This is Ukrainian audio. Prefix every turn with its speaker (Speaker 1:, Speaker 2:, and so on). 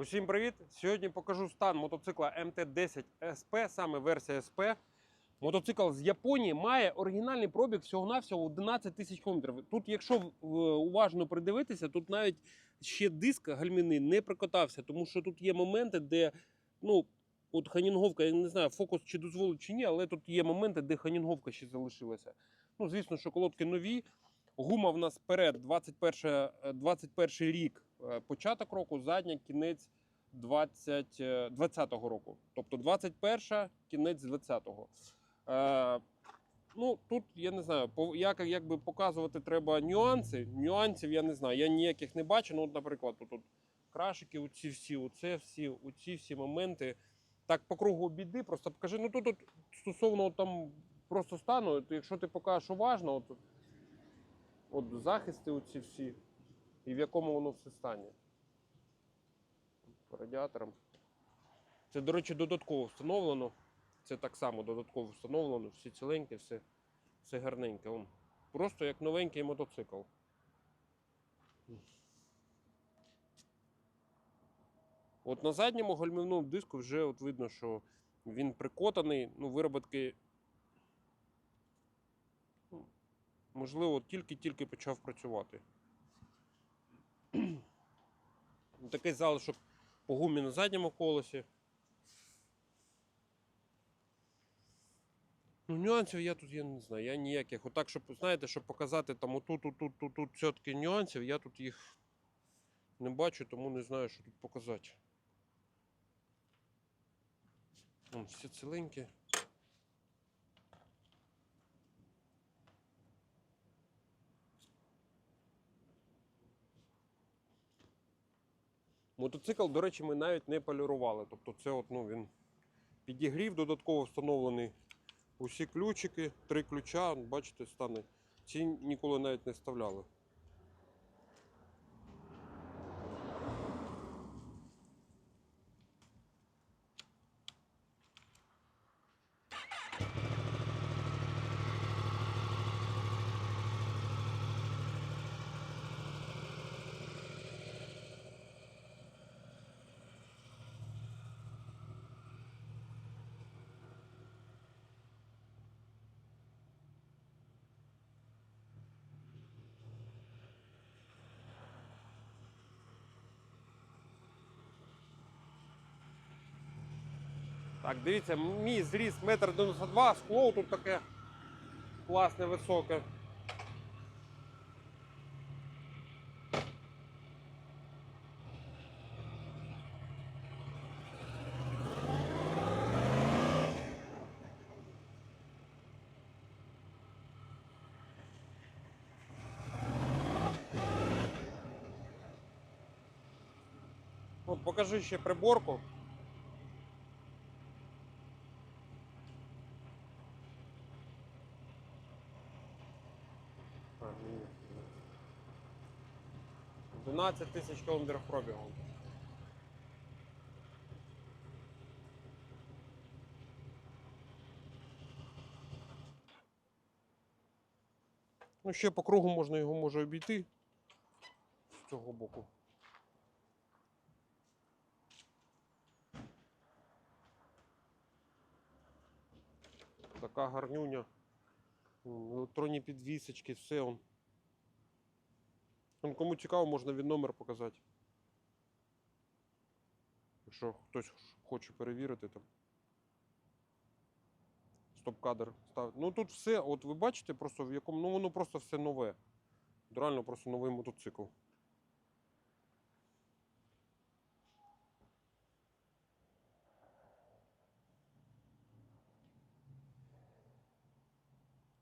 Speaker 1: Усім привіт! Сьогодні покажу стан мотоцикла МТ-10 СП, саме версія СП. Мотоцикл з Японії має оригінальний пробіг всього-навсього 11 тисяч кілометрів. Тут, якщо е, уважно придивитися, тут навіть ще диск гальмівний не прикотався, тому що тут є моменти, де ну, от ханінговка, я не знаю, фокус чи дозволить чи ні, але тут є моменти, де ханінговка ще залишилася. Ну, звісно, що колодки нові. Гума в нас перед 21, е, 21 рік е, початок року, задня кінець 20, е, 20-го року. Тобто 21 кінець 20-го. Е, ну, тут я не знаю, як, якби показувати треба нюанси. Нюансів я не знаю. Я ніяких не бачу. Ну, от, наприклад, тут, крашики, оці всі, оце всі, оці всі моменти. Так, по кругу біди, просто покажи. Ну тут, от, стосовно там просто стану, якщо ти покажеш уважно, от, от захисти оці всі, і в якому воно все стані. По радіаторам. Це, до речі, додатково встановлено. Це так само додатково встановлено, всі ціленькі, все, все гарненьке. Просто як новенький мотоцикл. От на задньому гальмівному диску вже от видно, що він прикотаний, ну, вироботки. Можливо, тільки-тільки почав працювати. Такий залишок по гумі на задньому колесі. Ну, нюансів я тут я не знаю, я ніяких. Отак, щоб, знаєте, щоб показати там отут, тут, тут, тут, все-таки нюансів, я тут їх не бачу, тому не знаю, що тут показати. Вон, всі ціленькі. Мотоцикл, до речі, ми навіть не полірували. Тобто це от, ну, він підігрів додатково встановлений. Усі ключики, три ключа, бачите, стане. Ці ніколи навіть не вставляли. Так, дивіться, мій зріст 1,92 м, скло тут таке класне, високе. Покажи ще приборку. А, ні. 12 тисяч кілометрів пробігу. Ну, ще по кругу можна його може обійти з цього боку. Така гарнюня. Електронні підвісочки, все. Он, кому цікаво, можна від номер показати. Якщо хтось хоче перевірити там. Стоп-кадр ставити. Ну тут все, от ви бачите, просто в якому. Ну воно просто все нове. Реально просто новий мотоцикл.